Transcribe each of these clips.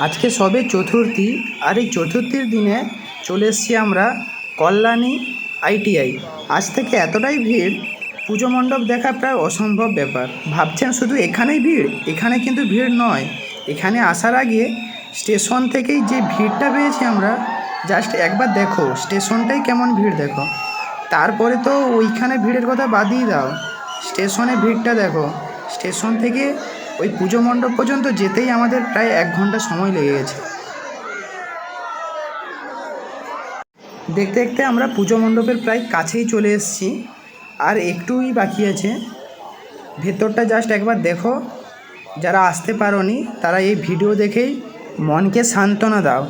আজকে সবে চতুর্থী, আর এই চতুর্থীর দিনে চলে এসেছি আমরা কল্যাণী আইটিআই। আজ থেকে এতটাই ভিড়, পুজো মণ্ডপ দেখা প্রায় অসম্ভব ব্যাপার। ভাবছেন শুধু এখানেই ভিড়? এখানে কিন্তু ভিড় নয়। এখানে আসার আগে স্টেশন থেকেই যে ভিড়টা পেয়েছি আমরা, জাস্ট একবার দেখো, স্টেশনটাই কেমন ভিড় দেখো। তারপরে তো ওইখানে ভিড়ের কথা বাদই দাও। স্টেশনে ভিড়টা দেখো। স্টেশন থেকে ওই পুজো মণ্ডপ পর্যন্ত যেতেই আমাদের প্রায় এক ঘণ্টা সময় লেগে গেছে। দেখতে দেখতে আমরা পুজো মণ্ডপের প্রায় কাছেই চলে এসেছি। আর একটুই বাকি আছে। ভেতরটা জাস্ট একবার দেখো। যারা আসতে পারোনি, তারা এই ভিডিও দেখেই মনকে সান্ত্বনা দাও।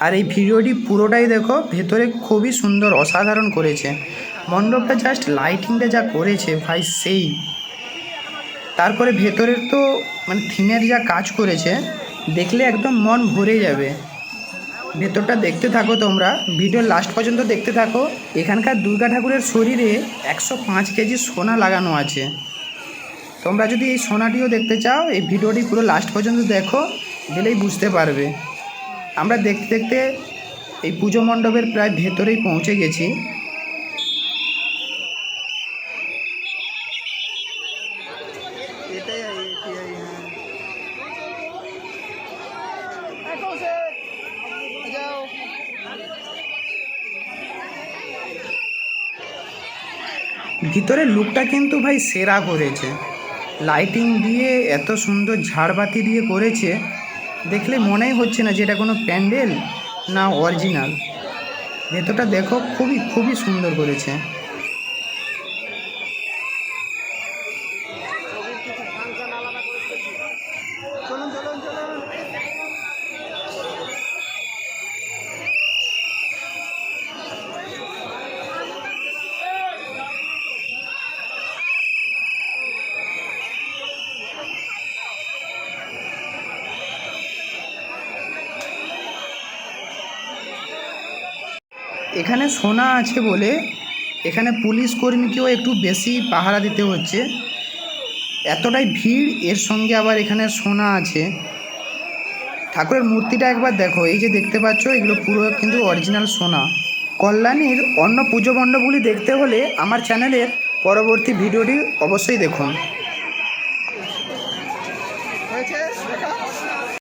আর এই ভিডিওটি পুরোটাই দেখো, ভেতরে খুবই সুন্দর, অসাধারণ করেছে। মণ্ডপটা জাস্ট লাইটিংটা যা করেছে, ভাই, সেই তারপরে ভেতরের তো মানে থিমের যা কাজ করেছে, দেখলে একদম মন ভরে যাবে। ভেতরটা দেখতে থাকো তোমরা ভিডিও লাস্ট পর্যন্ত দেখতে থাকো। এখানকার দুর্গা ঠাকুরের শরীরে একশো পাঁচ কেজি সোনা লাগানো আছে। তোমরা যদি এই সোনাটিও দেখতে চাও, এই ভিডিওটি পুরো লাস্ট পর্যন্ত দেখো দিলেই বুঝতে পারবে। আমরা দেখতে দেখতে এই পুজো মণ্ডপের প্রায় ভেতরেই পৌঁছে গেছি। ভিতরের লুকটা কিন্তু ভাই সেরা করেছে। লাইটিং দিয়ে এত সুন্দর ঝাড়বাতি দিয়ে করেছে, দেখলে মনেই হচ্ছে না যে এটা কোনো প্যান্ডেল না অরিজিনাল ভেতরটা দেখো খুবই খুবই সুন্দর করেছে। এখানে সোনা আছে বলে এখানে পুলিশ কর্মীকেও একটু বেশি পাহারা দিতে হচ্ছে। এতটাই ভিড়, এর সঙ্গে আবার এখানে সোনা আছে। ঠাকুরের মূর্তিটা একবার দেখো, এই যে দেখতে পাচ্ছ, এগুলো পুরো কিন্তু অরিজিনাল সোনা। কল্যাণীর অন্য পুজো মণ্ডপগুলি দেখতে হলে আমার চ্যানেলের পরবর্তী ভিডিওটি অবশ্যই দেখুন। হয়েছে?